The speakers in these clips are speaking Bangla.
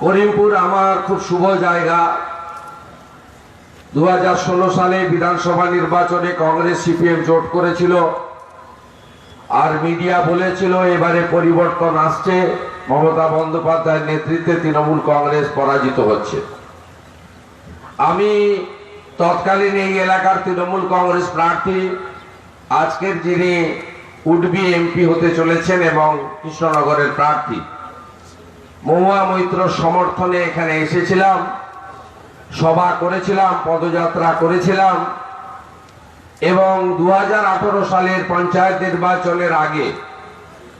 করিমপুর আমার খুব শুভ জায়গা। দু হাজার ষোলো সালে বিধানসভা নির্বাচনে কংগ্রেস সিপিএম জোট করেছিল। আর মিডিয়া বলেছিল, এবারে পরিবর্তন আসছে। মমতা বন্দ্যোপাধ্যায়ের নেতৃত্বে তৃণমূল কংগ্রেস পরাজিত হচ্ছে। আমি তৎকালীন এই এলাকার তৃণমূল কংগ্রেস প্রার্থী, আজকের যিনি উডবি এমপি হতে চলেছেন এবং কৃষ্ণনগরের প্রার্থী। মহুয়া মৈত্র সমর্থনে এখানে এসেছিলাম। সভা করেছিলাম, পদযাত্রা করেছিলাম। এবং দু হাজার আঠেরো সালের পঞ্চায়েত নির্বাচনের আগে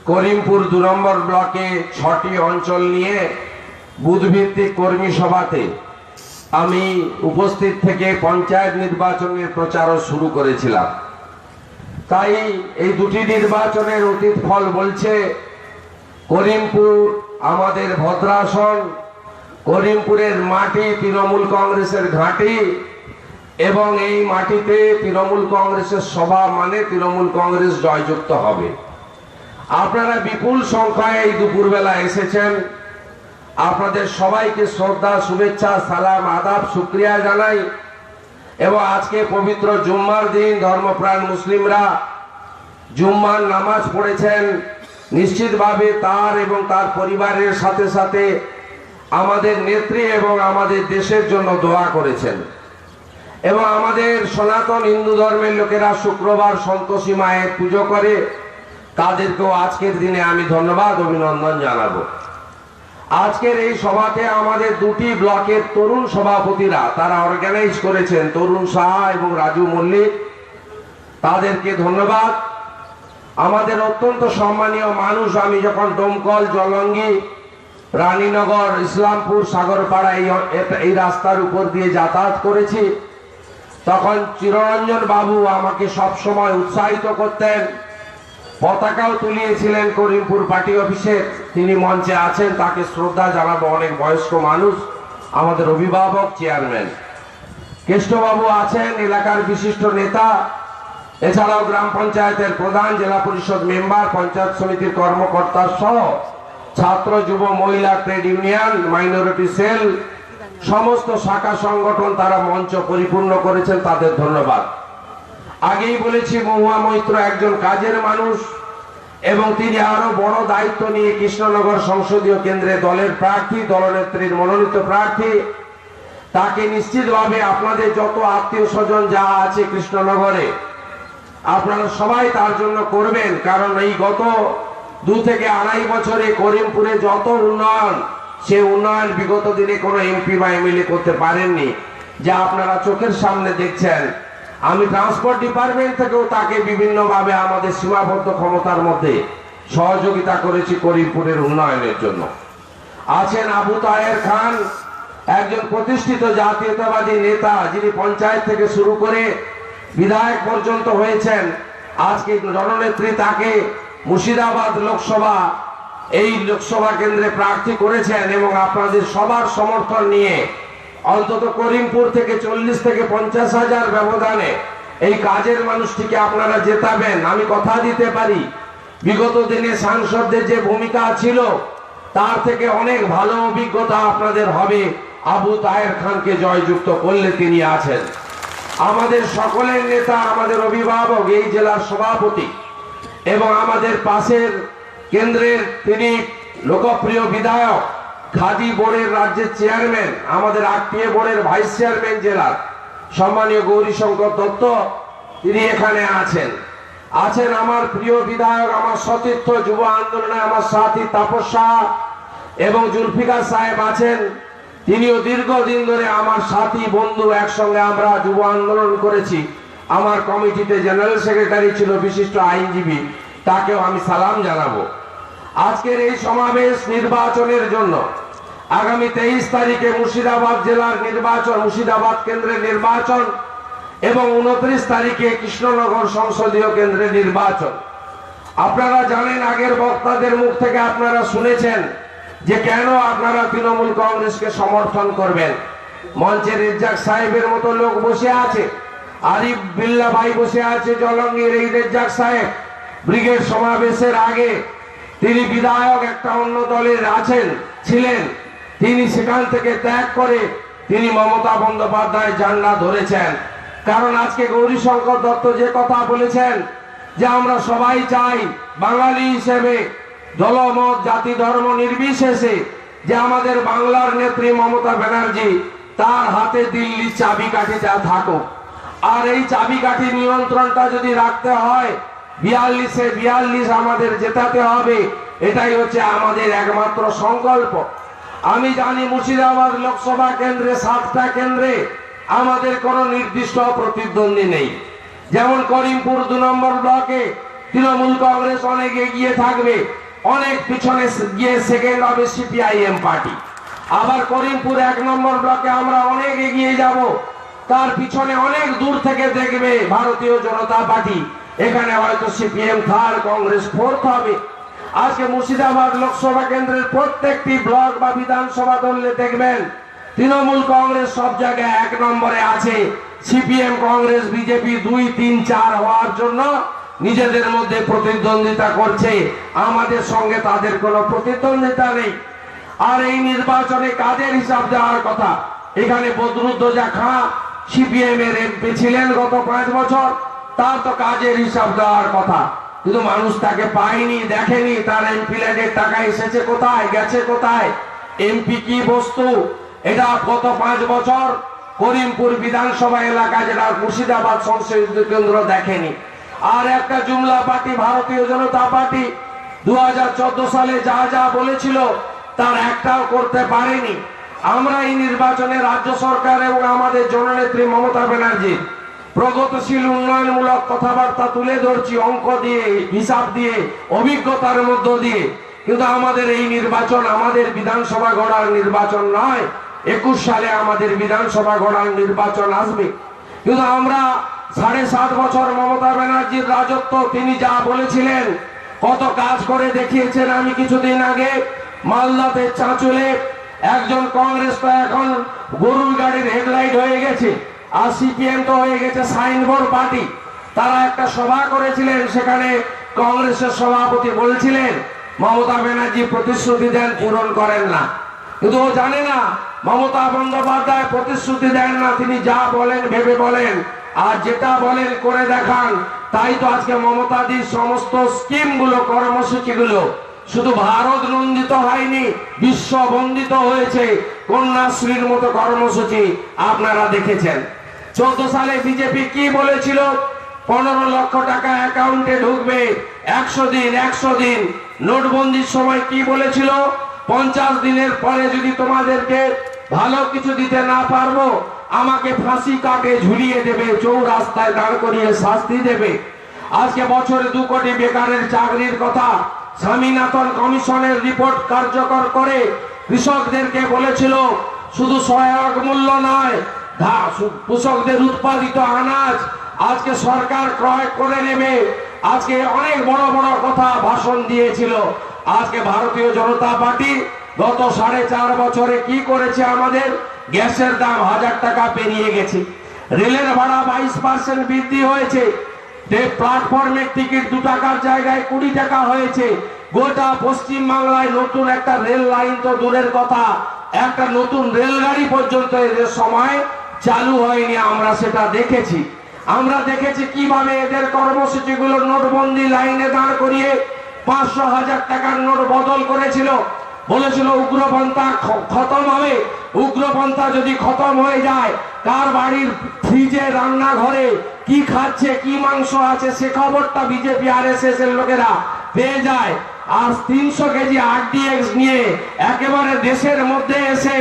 করিমপুর দু নম্বর ব্লকে ছটি অঞ্চল নিয়ে বুথভিত্তিক কর্মী সভাতে আমি উপস্থিত থেকে পঞ্চায়েত নির্বাচনের প্রচারও শুরু করেছিলাম। তাই এই দুটি নির্বাচনের অতীত ফল বলছে করিমপুর আমাদের ভদ্রাসন, করিমপুরের মাটি তৃণমূল কংগ্রেসের ঘাঁটি, এবং এই মাটিতে তৃণমূল কংগ্রেসের সভা মানে তৃণমূল কংগ্রেস জয়যুক্ত হবে। আপনারা বিপুল সংখ্যায় এই দুপুরবেলা এসেছেন। আপনাদের সবাইকে শ্রদ্ধা, শুভেচ্ছা, সালাম, আদাব, শুক্রিয়া জানাই। এবং আজকে পবিত্র জুম্মার দিন, ধর্মপ্রাণ মুসলিমরা জুম্মার নামাজ পড়েছেন। নিশ্চিতভাবে তার এবং তার পরিবারের সাথে সাথে আমাদের নেত্রী এবং আমাদের দেশের জন্য দোয়া করেছেন। এবং আমাদের সনাতন হিন্দু ধর্মের লোকেরা শুক্রবার সন্তোষী মায়ের পুজো করে, তাদেরকেও আজকের দিনে আমি ধন্যবাদ, অভিনন্দন জানাব। আজকের এই সভাতে আমাদের দুটি ব্লকের তরুণ সভাপতিরা, তারা অর্গানাইজ করেছেন, তরুণ সাহা এবং রাজু মল্লিক। তাদেরকে ধন্যবাদ। আমাদের অত্যন্ত সম্মানীয় মানুষ, আমি যখন ডোমকল জলঙ্গি, রানীনগর, ইসলামপুর, সাগরপাড়া এই রাস্তার উপর দিয়ে যাতায়াত করেছি, তখন চিররঞ্জন বাবু আমাকে সব সময় উৎসাহিত করতেন, পতাকাও তুলিয়েছিলেন করিমপুর পার্টি অফিসে, তিনি মঞ্চে আছেন, তাকে শ্রদ্ধা জানাব অনেক বয়স্ক মানুষ, আমাদের অভিভাবক চেয়ারম্যান। কেষ্টবাবু আছেন, এলাকার বিশিষ্ট নেতা এছাড়াও গ্রাম পঞ্চায়েতের প্রধান জেলা পরিষদ মেম্বার, পঞ্চায়েত সমিতির কর্মকর্তা সহ ছাত্র, যুব, মহিলা, ট্রেড ইউনিয়ন, মাইনরিটি সেল, সমস্ত শাখা সংগঠন তারা মঞ্চ পরিপূর্ণ করেছেন, তাদের ধন্যবাদ। আগেই বলেছি, মহুয়া মৈত্র একজন কাজের মানুষ এবং তিনি আরও বড় দায়িত্ব নিয়ে কৃষ্ণনগর সংসদীয় কেন্দ্রে দলের প্রার্থী, দলনেত্রীর মনোনীত প্রার্থী। তাকে নিশ্চিতভাবে আপনাদের যত আত্মীয় স্বজন যা আছে কৃষ্ণনগরে আপনারা সবাই তার জন্য করবেন, কারণ এই গত দু থেকে আড়াই বছরে করিমপুরে যত উন্নয়ন, সে উন্নয়ন বিগত দিনে কোনো এমপি বা এমএলএ করতে পারেননি। যা আপনারা চোখের সামনে দেখছেন। আমি ট্রান্সপোর্ট ডিপার্টমেন্ট থেকেও তাকে বিভিন্নভাবে আমাদের সীমাবদ্ধ ক্ষমতার মধ্যে সহযোগিতা করেছি করিমপুরের উন্নয়নের জন্য। আছেন আবু তাহের খান, একজন প্রতিষ্ঠিত জাতীয়তাবাদী নেতা, যিনি পঞ্চায়েত থেকে শুরু করে বিধায়ক পর্যন্ত হয়েছেন। আজকে জননেত্রী তাকে মুর্শিদাবাদ লোকসভা, এই লোকসভা কেন্দ্রে প্রার্থী করেছেন এবং আপনাদের সবার সমর্থন নিয়ে অন্তত করিমপুর থেকে চল্লিশ থেকে পঞ্চাশ হাজার ব্যবধানে এই কাজের মানুষটিকে আপনারা জেতাবেন। আমি কথা দিতে পারি, বিগত দিনে সাংসদদের যে ভূমিকা ছিল, তার থেকে অনেক ভালো অভিজ্ঞতা আপনাদের হবে। আবু তাহের খানকে জয়যুক্ত করলে তিনি আছেন। আমাদের সকলের নেতা, আমাদের অভিভাবক, এই জেলার সভাপতি এবং আমাদের পাশের কেন্দ্রের তিনি লোকপ্রিয় বিধায়ক খাদি বোর্ডের রাজ্যের চেয়ারম্যান, আমাদের আত্মীয় বোর্ডের ভাইস চেয়ারম্যান জেলার সম্মানীয় গৌরীশঙ্কর দত্ত, তিনি এখানে আছেন। আছেন আমার প্রিয় বিধায়ক, আমার সতীর্থ যুব আন্দোলনে আমার সাথী তাপস এবং জুলফিকার সাহেব আছেন। তিনিও দীর্ঘদিন ধরে আমার সাথী, বন্ধু, একসঙ্গে আমরা যুব আন্দোলন করেছি। আমার কমিটিতে জেনারেল সেক্রেটারি ছিল বিশিষ্ট আইনজীবী, তাকেও আমি সালাম জানাব। আজকের এই সমাবেশ নির্বাচনের জন্য আগামী তেইশ তারিখে মুর্শিদাবাদ জেলার নির্বাচন, মুর্শিদাবাদ কেন্দ্রের নির্বাচন এবং উনত্রিশ তারিখে কৃষ্ণনগর সংসদীয় কেন্দ্রের নির্বাচন। আপনারা জানেন আগের বক্তাদের মুখ থেকে আপনারা শুনেছেন যে কেন আপনারা তৃণমূল কংগ্রেসকে সমর্থন করবেন? মঞ্চে রেজ্জাক সাহেবের মতো লোক বসে আছে। আরিফ বিল্লা ভাই বসে আছে জলঙ্গির এই রেজ্জাক সাহেব। ব্রিগেড সমাবেশের আগে তিনি বিধায়ক একটা অন্য দলের আছেন, ছিলেন। তিনি সেখান থেকে ত্যাগ করে তিনি মমতা বন্দ্যোপাধ্যায় জান্ডা ধরেছেন। কারণ আজকে গৌরীশঙ্কর দত্ত যে কথা বলেছেন, যে আমরা সবাই চাই বাঙালি হিসেবে দলমত জাতি ধর্ম নির্বিশেষে যে আমাদের বাংলার নেত্রী মমতা ব্যানার্জি, তার হাতে দিল্লির চাবিকাঠিটা থাকুক। আর এই চাবিকাঠি নিয়ন্ত্রণটা যদি রাখতে হয়, বিয়াল্লিশে বিয়াল্লিশ আমাদের জেতাতে হবে, এটাই হচ্ছে আমাদের একমাত্র সংকল্প। আমি জানি মুর্শিদাবাদ লোকসভা কেন্দ্রে, সাতটা কেন্দ্রে আমাদের কোনো নির্দিষ্ট প্রতিদ্বন্দ্বী নেই। যেমন করিমপুর দু নম্বর ব্লকে তৃণমূল কংগ্রেস অনেক এগিয়ে থাকবে অনেক পিছনে গিয়ে সেকেন্ড হবে সিপিআইএম পার্টি। আবার করিমপুর এক নম্বর ব্লকে আমরা অনেক এগিয়ে যাব। তার পিছনে অনেক দূর থেকে দেখবে ভারতীয় জনতা পার্টি। এখানে হয়তো সিপিএম, থার্ড কংগ্রেস, ফোর্থ হবে। আজকে মুর্শিদাবাদ লোকসভা কেন্দ্রের প্রত্যেকটি ব্লক বা বিধানসভা দলে দেখবেন, তৃণমূল কংগ্রেস সব জায়গায় এক নম্বরে আছে। সিপিএম, কংগ্রেস, বিজেপি দুই, তিন, চার হওয়ার জন্য নিজেদের মধ্যে প্রতিদ্বন্দ্বিতা করছে, আমাদের সঙ্গে তাদের কোনো প্রতিদ্বন্দ্বিতা নেই। আর এই নির্বাচনে কাজের হিসাব দেওয়ার কথা? এখানে বদরুদ্দোজা খাঁ সিপিএম এর এমপি ছিলেন গত পাঁচ বছর, তার তো কাজের হিসাব দেওয়ার কথা। কিন্তু মানুষ তাকে পায়নি, দেখেনি, তার এমপি ল্যান্ডের টাকা এসেছে কোথায়, গেছে কোথায়? এমপি কি বস্তু? এটা গত পাঁচ বছর করিমপুর বিধানসভা এলাকা যেটা মুর্শিদাবাদ সংসদীয় কেন্দ্র দেখেনি। আর একটা জুমলা পার্টি, ভারতীয় জনতা পার্টি দু সালে যা যা বলেছিল, তার একটাও করতে পারেনি। আমরা এই নির্বাচনে রাজ্য সরকার এবং আমাদের জননেত্রী মমতা ব্যানার্জি, প্রগতিশীল, উন্নয়নমূলক কথাবার্তা তুলে ধরছি, অঙ্ক দিয়ে, হিসাব দিয়ে, অভিজ্ঞতার মধ্য দিয়ে। কিন্তু আমাদের এই নির্বাচন আমাদের বিধানসভা গড়ার নির্বাচন নয়। একুশ সালে আমাদের বিধানসভা গড়ার নির্বাচন আসবে। কিন্তু আমরা সাড়ে সাত বছর মমতা ব্যানার্জির রাজত্ব তিনি যা বলেছিলেন, কত কাজ করে দেখিয়েছেন আমি কিছুদিন আগে। মালদাতে চাঁচুলে একজন কংগ্রেস তো এখন গরুর গাড়ির হেডলাইট হয়ে গেছে, আর সিপিএম তো হয়ে গেছে সাইনবোর্ড পার্টি। তারা একটা সভা করেছিলেন, সেখানে কংগ্রেসের সভাপতি বলছিলেন, মমতা ব্যানার্জি প্রতিশ্রুতি দেন, পূরণ করেন না। কিন্তু ও জানে না, মমতা বন্দ্যোপাধ্যায় প্রতিশ্রুতি দেন না, তিনি যা বলেন, ভেবে বলেন। আর যেটা বলেন, করে দেখান। তাই তো আজকে মমতাদির সমস্ত স্কিমগুলো কর্মসূচি গুলো শুধু ভারত নন্দিত হয়নি, বিশ্ব বন্দিত হয়েছে কন্যাশ্রীর মতো কর্মসূচি আপনারা দেখেছেন। চোদ্দ সালে বিজেপি কি বলেছিল? পনেরো লক্ষ টাকা অ্যাকাউন্টে ঢুকবে, একশো দিন একশো দিন। নোটবন্দির সময় কি বলেছিল? পঞ্চাশ দিনের পরে যদি তোমাদেরকে ভালো কিছু দিতে না পারব আমাকে ফাঁসি কাটে, ঝুলিয়ে দেবে, চৌরাস্তায় দাঁড় করিয়ে শাস্তি দেবে। আজকে বছরে দু কোটি বেকারের চাকরির কথা স্বামীনাথন কমিশনের রিপোর্ট কার্যকর করে কৃষকদেরকে বলেছিল, শুধু সহায়ক মূল্য নয় কৃষকদের উৎপাদিত আনাজ আজকে সরকার ক্রয় করে নেবে। আজকে অনেক বড় বড় কথা ভাষণ দিয়েছিল। আজকে ভারতীয় জনতা পার্টি গত সাড়ে চার বছরে কি করেছে আমাদের? গ্যাসের দাম হাজার টাকা পেরিয়ে গেছে। রেলের ভাড়া বাইশ পার্সেন্ট বৃদ্ধি হয়েছে। প্ল্যাটফর্মের টিকিট দু টাকার জায়গায় কুড়ি টাকা হয়েছে। গোটা পশ্চিম বাংলায় নতুন একটা রেল লাইন তো দূরের কথা। একটা নতুন রেলগাড়ি পর্যন্ত এদের সময় চালু হয়নি, আমরা সেটা দেখেছি। আমরা দেখেছি কীভাবে এদের কর্মসূচিগুলো নোটবন্দি লাইনে দাঁড় করিয়ে পাঁচশো হাজার টাকার নোট বদল করেছিল। বলেছিল, উগ্রপন্থা খতম হবে। উগ্রপন্থা যদি খতম হয়ে যায়, কার বাড়ির ফ্রিজে রান্নাঘরে কি খাচ্ছে, কি মাংস আছে, সে খবরটা বিজেপি আর এস এর লোকেরা পেয়ে যায়। আর তিনশো কেজি আরডিএক্স নিয়ে একেবারে দেশের মধ্যে এসে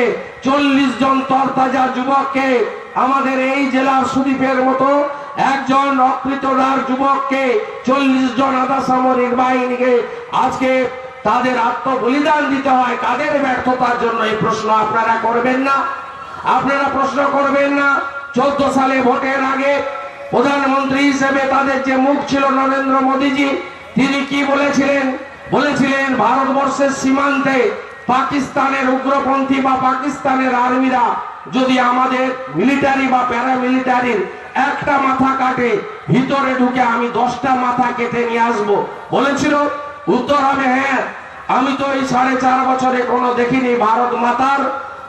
চল্লিশ জন তরতাজা যুবককে আমাদের এই জেলার সুদীপের মতো একজন অকৃতদার যুবককে চল্লিশ জন আধা সামরিক বাহিনীকে আজকে তাদের আত্মবলিদান দিতে হয়, তাদের ব্যর্থতার জন্য এই প্রশ্ন আপনারা করবেন না। আপনারা প্রশ্ন করবেন না, চোদ্দ সালে ভোটের আগে প্রধানমন্ত্রী হিসেবে তাদের যে মুখ ছিল নরেন্দ্র মোদীজি, তিনি কি বলেছিলেন? বলেছিলেন, ভারতবর্ষের সীমান্তে পাকিস্তানের উগ্রপন্থী বা পাকিস্তানের আর্মিরা যদি আমাদের মিলিটারি বা প্যারামিলিটারির একটা মাথা কাটে, ভিতরে ঢুকে আমি দশটা মাথা কেটে নিয়ে আসব। বলেছিল উত্তর হবে হ্যাঁ আমি তো এই সাড়ে চার বছরে কোনো দেখিনি ভারত মাতার।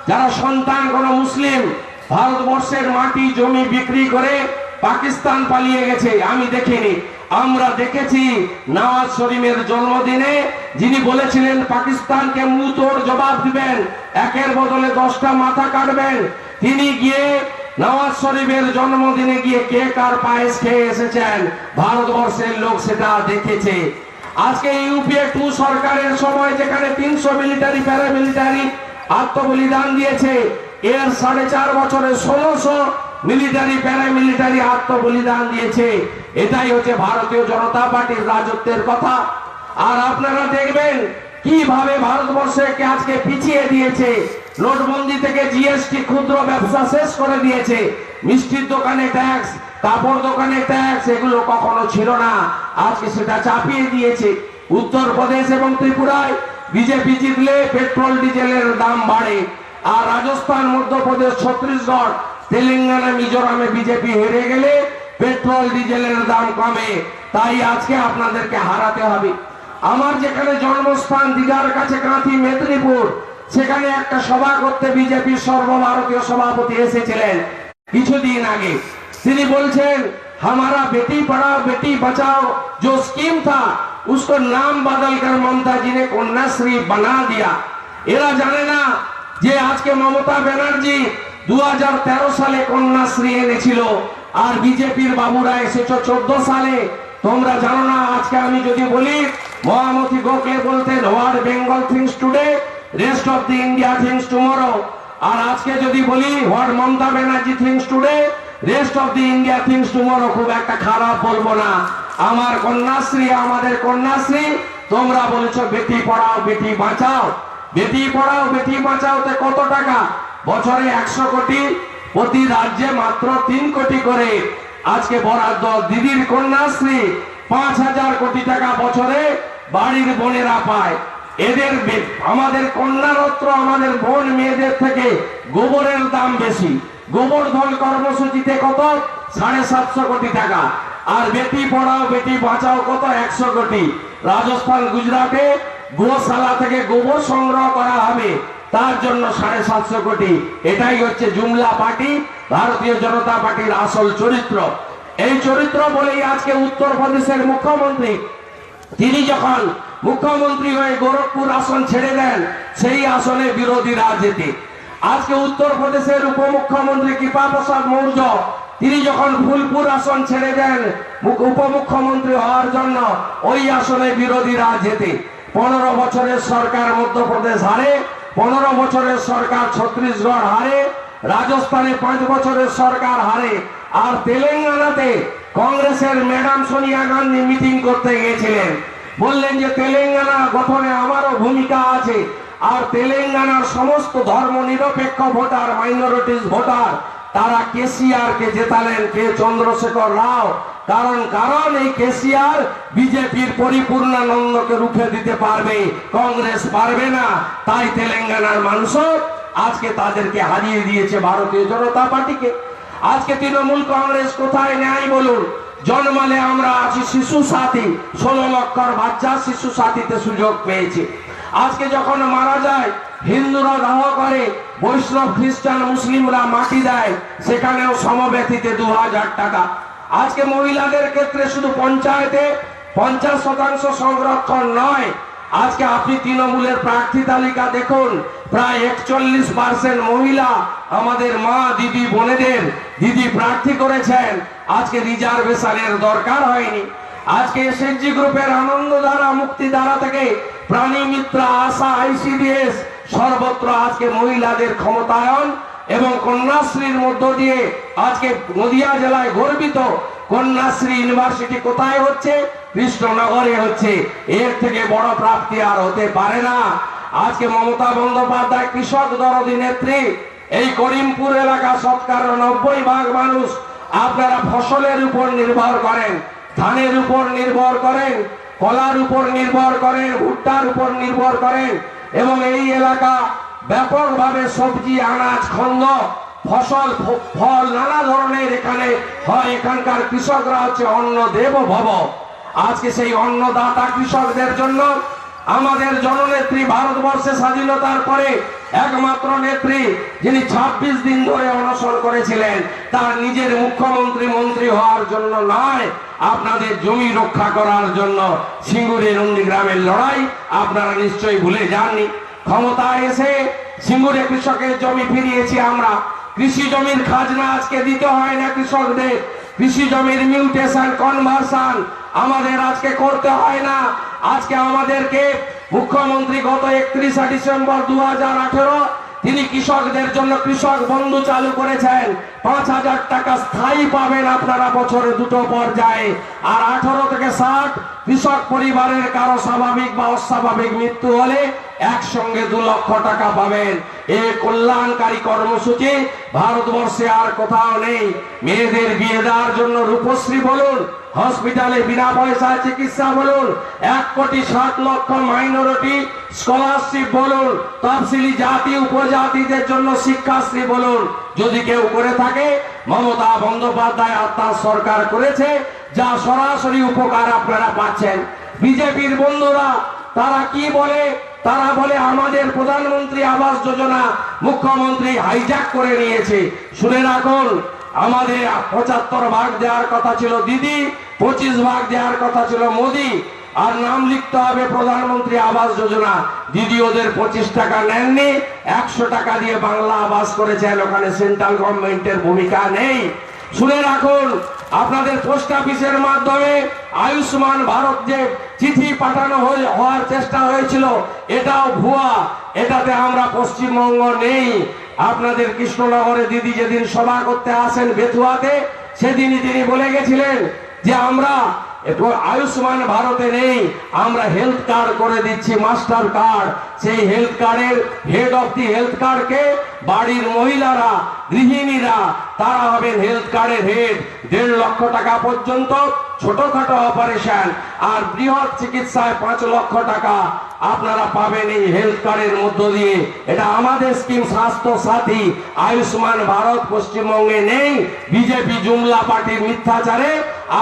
যারা সন্তান, কোন মুসলিম, ভারতবর্ষের মাটি, জমি বিক্রি করে পাকিস্তান পালিয়ে গেছে, আমি দেখিনি। আমরা দেখেছি নওয়াজ শরীফের জন্মদিনে যিনি বলেছিলেন, পাকিস্তানকে মুতোর জবাব দিবেন, একের বদলে দশটা মাথা কাটবেন। তিনি গিয়ে নওয়াজ শরীফের জন্মদিনে গিয়ে কে কার পায়েস খেয়ে এসেছেন। ভারতবর্ষের লোক সেটা দেখেছে। আজকে ইউপিএ টু সরকারের সময় যেখানে তিনশো মিলিটারি প্যারামিলিটারি আত্মবলিদান দিয়েছে, এর সাড়ে চার বছরে ষোলোশো মিলিটারি প্যারামিলিটারি আত্মবলিদান দিয়েছে। এটাই হচ্ছে ভারতীয় জনতা পার্টির রাজত্বের কথা। আর আপনারা দেখবেন কীভাবে ভারতবর্ষকে আজকে পিছিয়ে দিয়েছে। নোটবন্দি থেকে জিএসটি ক্ষুদ্র ব্যবসা শেষ করে দিয়েছে। মিষ্টির দোকানে ট্যাক্স কাপড় দোকানে ট্যাক্স এগুলো কখনো ছিল না। আজকে সেটা চাপিয়ে দিয়েছে। উত্তরপ্রদেশ এবং ত্রিপুরায় বিজেপি জিতলে পেট্রোল, ডিজেলের দাম বাড়ে। আর রাজস্থান, মধ্যপ্রদেশ, ছত্তিশগড়, তেলেঙ্গানা, মিজোরামে বিজেপি হেরে গেলে পেট্রোল, ডিজেলের দাম কমে। তাই আজকে আপনাদেরকে হারাতে হবে। আমার যেখানে জন্মস্থান, দিঘার কাছে কাঁথি, মেদিনীপুর, সেখানে একটা সভা করতে বিজেপির সর্বভারতীয় সভাপতি এসেছিলেন কিছুদিন আগে। তিনি বলছেন हमारा बेटी पढ़ाओ बेटी बचाओ जो स्कीम था उसको नाम बदल कर ममता जी ने कन्याश्री बना दिया এরা জানে না যে আজকে মমতা ব্যানার্জি দু সালে কন্যাশ্রী এনেছিল আর বিজেপির বাবুরা এসেছো চোদ্দ সালে তোমরা জানো না আজকে আমি যদি বলি মহামতি গোখলে বলতেন what Bengal thinks today rest of the India thinks tomorrow আর আজকে যদি বলি what Mamata Banerjee thinks today rest of the India thinks tomorrow খুব একটা খারাপ বলব না। আমার কন্যাশ্রী, আমাদের কন্যাশ্রী, তোমরা বলেছ, বেটি পড়াও, বেটি বাঁচাও। বেটি পড়াও, বেটি বাঁচাওতে কত টাকা? বছরে একশো কোটি, প্রতি রাজ্যে মাত্র তিন কোটি করে। আজকে বরাদ্দ, দিদির কন্যাশ্রী পাঁচ হাজার কোটি টাকা বছরে বাড়ির বোনেরা পায়। এদের আমাদের কন্যারত্র, আমাদের বোন মেয়েদের থেকে গোবরের দাম বেশি। গোবর্ধন কর্মসূচিতে কত? সাড়ে সাতশো কোটি টাকা। আর বেটি পড়াও, বেটি বাঁচাও কত? একশো কোটি। রাজস্থান গুজরাটে গোশালা থেকে গোবর সংগ্রহ করা হবে। তার জন্য সাড়ে সাতশো কোটি। এটাই হচ্ছে জুমলা পার্টি, ভারতীয় জনতা পার্টির আসল চরিত্র। এই চরিত্র বলেই আজকে উত্তরপ্রদেশের মুখ্যমন্ত্রী। তিনি যখন মুখ্যমন্ত্রী হয়ে গোরখপুর আসন ছেড়ে দেন, সেই আসনে বিরোধীরা যেতে আজকে উত্তরপ্রদেশের উপমুখ্যমন্ত্রী কৃপা প্রসাদ মৌর্য, তিনি যখন ফুলপুর আসন ছেড়ে দেন, মুখ- উপমুখ্যমন্ত্রী হওয়ার জন্য ওই আসনে বিরোধীরা যেতে পনেরো বছরের সরকার মধ্যপ্রদেশ হারে, পনেরো বছরের সরকার ছত্তিশগড় হারে, রাজস্থানে পাঁচ বছরের সরকার হারে, আর তেলেঙ্গানাতে কংগ্রেসের ম্যাডাম সোনিয়া গান্ধী মিটিং করতে গিয়েছিলেন। বললেন যে, তেলেঙ্গানা গঠনে আমারও ভূমিকা আছে। আর তেলেঙ্গানার সমস্ত ধর্ম নিরপেক্ষ ভোটার মাইনরিটিস ভোটার, তারা কেসিআর কে জেতালেন কে চন্দ্রশেখর রাও। কারণ কারণ এই কেসিআর বিজেপির পরিপূর্ণানন্দকে রুখে দিতে পারবে, কংগ্রেস পারবে না, তাই তেলেঙ্গানার মানুষও আজকে তাদেরকে হারিয়ে দিয়েছে ভারতীয় জনতা পার্টিকে। আজকে তৃণমূল কংগ্রেস কোথায় নেয় বলুন? জন্মালে আমরা আছি শিশু সাথী ষোলো লক্ষর বাচ্চা শিশু সাথীতে সুযোগ পেয়েছে। আজকে যখন মারা যায়, হিন্দুরা দাহ করে, বৈষ্ণব, খ্রিস্টান, মুসলিমরা মাটি দেয়, সেখানেও সমব্যথিতে দু হাজার টাকা। আজকে মহিলাদের ক্ষেত্রে শুধু পঞ্চায়েতে পঞ্চাশ শতাংশ সংরক্ষণ নয়, আজকে আপনি তৃণমূলের প্রার্থী তালিকা দেখুন, প্রায় একচল্লিশ পার্সেন্ট মহিলা আমাদের মা, দিদি, বোনেদের, দিদি প্রার্থী করেছেন। আজকে রিজার্ভেশনের দরকার হয়নি। আজকে এসএসজি গ্রুপের আনন্দ দ্বারা মুক্তি দ্বারা থেকে প্রাণী মিত্রা আশা আইসিডিএস, সর্বত্র আজকে মহিলাদের ক্ষমতায়ন এবং কন্যাশ্রীর মধ্য দিয়ে আজকে নদিয়া জেলায় গর্বিত কন্যাশ্রী ইউনিভার্সিটি কোথায় হচ্ছে? কৃষ্ণনগরে হচ্ছে। এর থেকে বড় প্রাপ্তি আর হতে পারে না। আজকে মমতা বন্দ্যোপাধ্যায় কৃষক দরদি নেত্রী, এই করিমপুর এলাকা শতকরা নব্বই ভাগ মানুষ আপনারা ফসলের উপর নির্ভর করেন, ধানের উপর নির্ভর করেন কলার উপর নির্ভর করেন ভুট্টার উপর নির্ভর করেন এবং এই এলাকা ব্যাপকভাবে সবজি, আনাজ খন্দ ফসল ফল, নানা ধরনের এখানে হয়। এখানকার কৃষকরা হচ্ছে অন্ন দেব ভব আজকে সেই অন্নদাতা কৃষকদের জন্য আমাদের জননেত্রী ভারতবর্ষে স্বাধীনতার পরে একমাত্র নেত্রী যিনি ২৬ দিন ধরে অনশন করেছিলেন, তার নিজের মুখ্যমন্ত্রী মন্ত্রী হওয়ার জন্য নয় আপনাদের জমি রক্ষা করার জন্য সিঙ্গুরে নন্দীগ্রামের লড়াই, আপনারা নিশ্চয়ই ভুলে যাননি। ক্ষমতা এসে সিঙ্গুরে কৃষকের জমি ফিরিয়েছি আমরা। কৃষি জমির খাজনা আজকে দিতে হয় না কৃষকদের। কৃষি জমির মিউটেশন কনভার্সন আমাদের আজকে করতে হয় না। আজকে আমাদেরকে মুখ্যমন্ত্রী গত একত্রিশে ডিসেম্বর দু হাজার আঠেরো তিনি কৃষকদের জন্য কৃষক বন্ধু চালু করেছেন। পাঁচ হাজার টাকা স্থায়ী পাবেন আপনারা বছরে দুটো পর্যায়ে। আর আঠারো থেকে ষাট কৃষক পরিবারের কারও স্বাভাবিক বা অস্বাভাবিক মৃত্যু হলে একসঙ্গে দু লক্ষ টাকা পাবেন। এ কল্যাণকারী কর্মসূচি ভারতবর্ষে আর কোথাও নেই। মেয়েদের বিয়ে দেওয়ার জন্য রূপশ্রী বলুন, হসপিটালে বিনা পয়সায় চিকিৎসা বলুন, এক কোটি ষাট লক্ষ মাইনরিটি স্কলারশিপ বলুন, তফসিলি জাতি, উপজাতিদের জন্য শিক্ষাশ্রী বলুন। যদি কেউ করে থাকে মমতা বন্দ্যোপাধ্যায় আর তার সরকার করেছে, যা সরাসরি উপকার আপনারা পাচ্ছেন। বিজেপির বন্ধুরা, তারা কি বলে? তারা বলে আমাদের প্রধানমন্ত্রী আবাস যোজনা মুখ্যমন্ত্রী হাইজ্যাক করে নিয়েছে। শুনে রাখুন, আমাদের পঁচাত্তর ভাগ দেওয়ার কথা ছিল দিদি, পঁচিশ ভাগ দেওয়ার কথা ছিল মোদি। আর নাম লিখতে হবে প্রধানমন্ত্রী আবাস যোজনা। দিদি ওদের পঁচিশ টাকা নেননি, একশো টাকা দিয়ে বাংলা আবাস করেছেন, ওখানে সেন্ট্রাল গভর্নমেন্টের ভূমিকা নেই। শুনে রাখুন, আপনাদের পোস্ট অফিসের মাধ্যমে আয়ুষ্মান ভারত যে চিঠি পাঠানো হওয়ার চেষ্টা হয়েছিল, এটাও ভুয়া। এটাতে আমরা পশ্চিমবঙ্গ নেই। আপনাদের কৃষ্ণনগরে দিদি যেদিন সভা করতে আসেন বেথুয়াতে, সেদিনই তিনি বলে গেছিলেন যে আমরা একটু আয়ুষ্মান ভারতে নেই। আমরা হেলথ কার্ড করে দিচ্ছি মাস্টার কার্ড সেই হেলথ কার্ডের হেড অফ দি হেলথ কার্ডকে বাড়ির মহিলারা, গৃহিণীরা, তারা হবেন হেলথ কার্ডের হেড দেড় লক্ষ টাকা পর্যন্ত ছোটখাটো অপারেশন আর বৃহৎ চিকিৎসায় পাঁচ লক্ষ টাকা আপনারা পাবেন এই হেলথ কার্ডের মধ্য দিয়ে। এটা আমাদের স্কিম স্বাস্থ্য সাথী। আয়ুষ্মান ভারত পশ্চিমবঙ্গে নেই। বিজেপি জুমলা পার্টির মিথ্যাচারে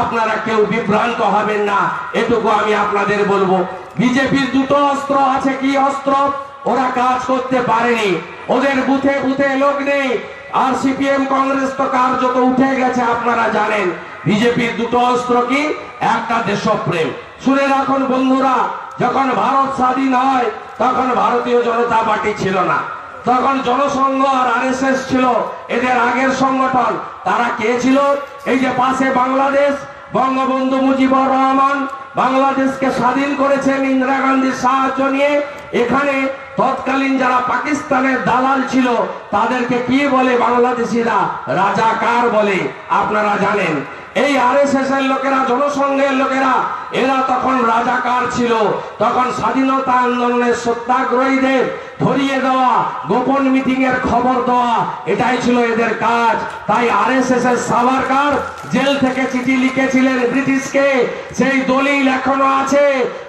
আপনারা কেউ বিভ্রান্ত হবেন না। এটুকু আমি আপনাদের বলব। বিজেপির দুটো অস্ত্র আছে। কি অস্ত্র? ওরা কাজ করতে পারেনি। ওদের বুথে বুথে লোক নেই। আর সিপিএম কংগ্রেস তো কার্যত উঠে গেছে, আপনারা জানেন। বিজেপির দুটো অস্ত্র কি? একটা দেশপ্রেম। শুনে রাখুন বন্ধুরা, যখন ভারত স্বাধীন হয়, তখন ভারতীয় জনতা পার্টি ছিল না। তখন জনসংঘ আর আরএসএস ছিল, এদের আগের সংগঠন। তারা কে ছিল? এই যে পাশে বাংলাদেশ, বঙ্গবন্ধু মুজিবুর রহমান, বাংলাদেশকে স্বাধীন করেছেন ইন্দিরা গান্ধীর সাহায্য নিয়ে। এখানে তৎকালীন যারা পাকিস্তানের দালাল ছিল, তাদেরকে কি বলে বাংলাদেশিরা? রাজাকার বলে। আপনারা জানেন, এই আরএসএস এর লোকেরা, জনসংঘের লোকেরা, এরা তখন রাজাকার ছিল। তখন স্বাধীনতা আন্দোলনের সত্যাগ্রহীদের ধরিয়ে দেওয়া, গোপন মিটিং এর খবর দেওয়া, এটাই ছিল এদের কাজ। তাই আর এস এস এর সাভারকার জেল থেকে চিঠি লিখেছিলেন ব্রিটিশকে, সেই দলিল এখনও আছে।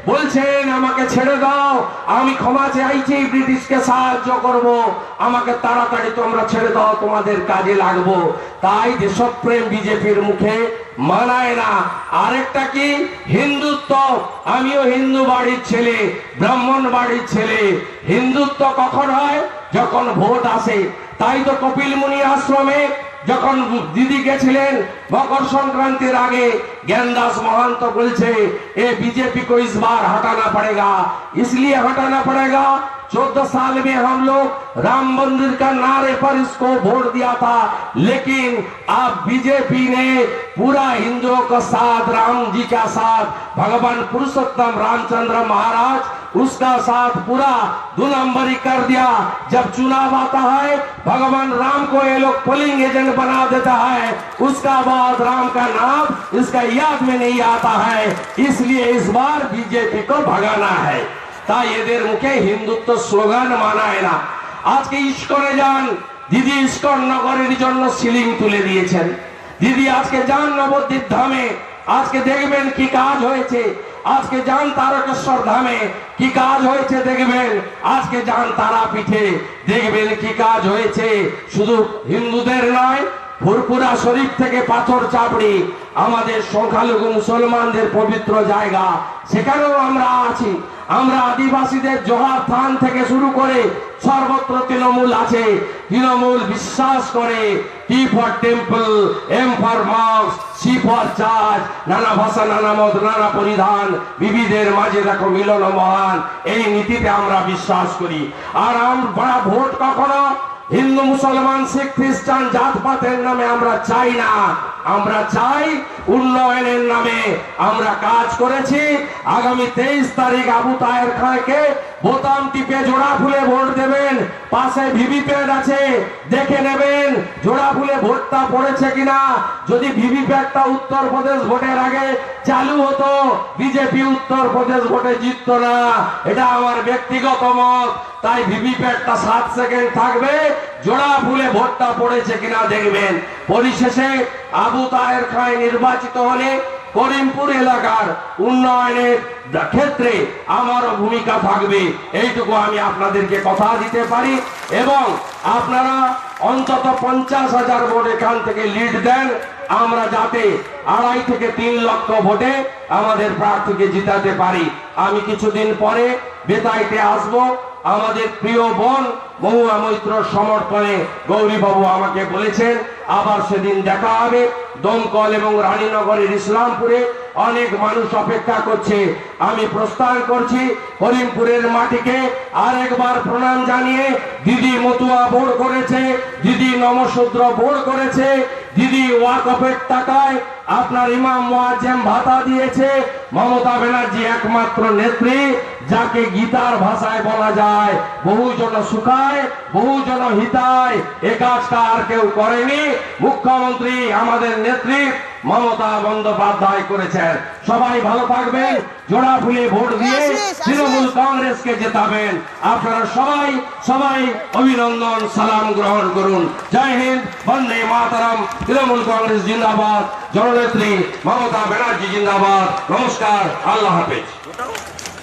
বলছেন, আমাকে ছেড়ে দাও। আমি ক্ষমা চাইছি। ব্রিটিশকে সাহায্য করব, আমাকে তাড়াতাড়ি তোমরা ছেড়ে দাও, তোমাদের কাজে লাগবো। তাই দেশপ্রেম বিজেপির মুখে মানায় না। আরেকটা কি? হিন্দুত্ব। আমিও হিন্দু বাড়ির ছেলে, ব্রাহ্মণ বাড়ির ছেলে। হিন্দুত্ব কখন হয়? যখন ভোট আসে। তাই তো কপিল মুনি আশ্রমে, যখন দিদি গেছিলেন মকর आगे ज्ञान ज्ञानदास महान तो बोलते ये बीजेपी को इस बार हटाना पड़ेगा। इसलिए हटाना पड़ेगा। चौदह साल में हम लोग राम मंदिर का नारे पर इसको वोट दिया था, लेकिन अब बीजेपी ने पूरा हिंदुओं का साथ, राम जी का साथ, भगवान पुरुषोत्तम रामचंद्र महाराज, उसका साथ पूरा दुनंबरी कर दिया। जब चुनाव आता है, भगवान राम को ये लोग पोलिंग एजेंट बना देता है, उसका बाद राम का नाम इसका याद में नहीं आता है इसलिए इस बार बीजेपी को भगाना है তাই এদের মুখে হিন্দুত্ব স্লোগান মানায় না আজকে ইস্কনে যান দিদি ইস্কন নগরের জন্য সিলিং তুলে দিয়েছেন দিদি আজকে যান নবদ্বীপ ধামে আজকে দেখবেন কি কাজ হয়েছে আজকে যান তারকেশ্বর ধামে কি কাজ হয়েছে দেখবেন আজকে যান তারাপীঠে দেখবেন কি কাজ হয়েছে শুধু হিন্দুদের নয় ফুরপুরা শরীফ থেকে পাথর চাপড়ি আমাদের সংখ্যালঘু মুসলমানদের পবিত্র জায়গা। সেখানেও আমরা আছি। আমরা আদিবাসীদের জোহার থান থেকে শুরু করে সর্বত্র তৃণমূল আছে। তৃণমূল বিশ্বাস করে T for temple M for mouse C for church নানা ভাষা, নানা মত, নানা পরিধান, বিবিধের মাঝে দেখো মিলন মহান। এই নীতিতে আমরা বিশ্বাস করি। আর আমরা ভোট কখনো হিন্দু, মুসলমান, শিখ, খ্রিস্টান জাতপাতের নামে আমরা চাই না। আমরা চাই উন্নয়নের নামে। আমরা কাজ করেছি। আগামী তেইশ তারিখ আবু তাহের খানকে বোতাম টিপে জোড়া ফুলে ভোট দেবেন। পাশে ভিভিপ্যাট আছে, দেখে নেবেন জোড়া ফুলে ভোটটা পড়েছে কিনা। যদি ভিভিপ্যাটটা উত্তরপ্রদেশ ভোটের আগে চালু হতো, বিজেপি উত্তরপ্রদেশ ভোটে জিততো না। এটা আমার ব্যক্তিগত মত। তাই ভিভিপ্যাটটা সাত সেকেন্ড থাকবে। জোড়া ফুলে ভোটটা পড়েছে কিনা দেখবেন। পরিশেষে আবু তাহের খায় নির্বাচিত হলে করিমপুর এলাকার উন্নয়নের ক্ষেত্রে আমারও ভূমিকা থাকবে। এইটুকু আমি আপনাদেরকে কথা দিতে পারি এবং আপনারা অন্তত পঞ্চাশ হাজার ভোট এখান থেকে লিড দেন। আমরা যাতে আড়াই থেকে তিন লক্ষ ভোটে আমাদের প্রার্থীকে জিতাতে পারি। আমি কিছুদিন পরে বেতাইতে আসব। আমাদের প্রিয় বোন মহুয়া মৈত্র সমর্থনে গৌরীবাবু আমাকে বলেছেন, আবার সেদিন দেখা হবে। দমকল এবং রানীনগরের ইসলামপুরে অনেক মানুষ অপেক্ষা করছে। আমি প্রস্থান করছি করিমপুরের মাটিকে আরেকবার প্রণাম জানিয়ে, দিদি মতুয়া বোর্ড করেছে, দিদি নমশূদ্র বোর্ড করেছে, দিদি ওয়াকফের টাকায় আপনার ইমাম ভাতা দিয়েছে। মমতা ব্যানার্জি একমাত্র নেত্রী যাকে গীতার ভাষায় বলা যায় বহুজন সুখায় বহুজন হিতায় এ কাজটা আর কেউ করেনি। মুখ্যমন্ত্রী আমাদের নেত্রী মমতা বন্দ্যোপাধ্যায় করেছেন। সবাই ভালো থাকবেন জোড়া ফুলে ভোট দিয়ে তৃণমূল কংগ্রেসকে জেতাবেন। আপনারা সবাই সবাই অভিনন্দন সালাম গ্রহণ করুন। জয় হিন্দ বন্দে মাতারাম তৃণমূল কংগ্রেস জিন্দাবাদ। জননেত্রী মমতা ব্যানার্জি জিন্দাবাদ। নমস্কার আল্লাহ হাফেজ।